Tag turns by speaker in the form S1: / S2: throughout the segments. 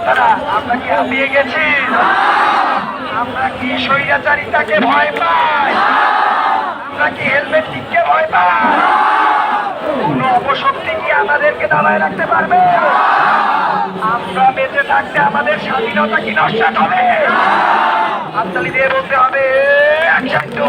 S1: আমরা কি হারিয়ে গেছি? আমরা কি স্বৈরাচারিতাকে ভয় পাই? আমরা কি হেলমেট টিককে ভয় পাই? কোন অপশক্তি কি আমাদেরকে দাবায় রাখতে পারবে? আমরা বেঁচে থাকতে আমাদের স্বাধীনতা কি নষ্ট হবে? হাততালি দিয়ে বলতে হবে অ্যাকশন টু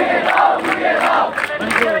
S1: হাত লীগের